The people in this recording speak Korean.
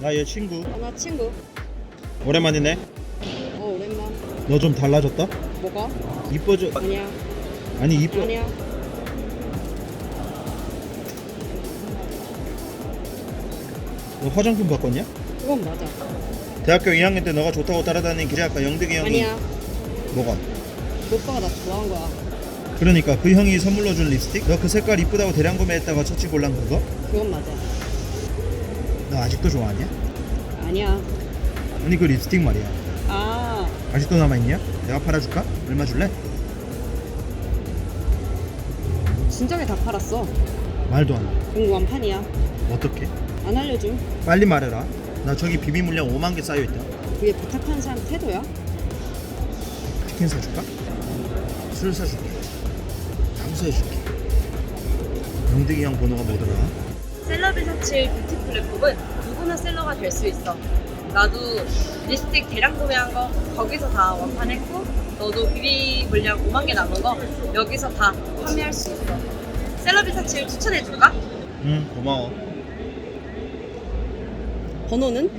나 얘 친구 아, 나 친구. 오랜만이네 어, 오랜만. 너 좀 달라졌다? 뭐가? 이뻐져 아니야. 아니 이뻐 아니야. 너 화장품 바꿨냐? 그건 맞아. 대학교 2학년 때 너가 좋다고 따라다니는 기자학과 영득이 형이 아니야. 뭐가? 오빠가 나 좋아한 거야. 그러니까 그 형이 선물로 준 립스틱? 너 그 색깔 이쁘다고 대량 구매했다가 처치 곤란 그거? 그건 맞아. 너 아직도 좋아하냐? 아니야. 아니 그 립스틱 말이야 아, 아직도 남아있냐? 내가 팔아줄까? 얼마 줄래? 진작에 다 팔았어. 말도 안 돼 공구한 판이야. 어떻게? 안 알려줌. 빨리 말해라 나 저기 비비 물량 5만 개 쌓여 있다 그게 부탁하는 사람 태도야? 치킨 사줄까? 술 사줄게 장수해줄게 영득이 형 번호가 뭐더라? 셀럽이 사칠 뷰티 플랫폼은 누구나 셀러가 될 수 있어. 나도 립스틱 대량 구매한 거 거기서 다 완판 했고 너도 비비 물량 5만 개 남은 거 여기서 다 판매할 수 있어. 셀럽이 사칠 추천해 줄까? 응 고마워 번호는?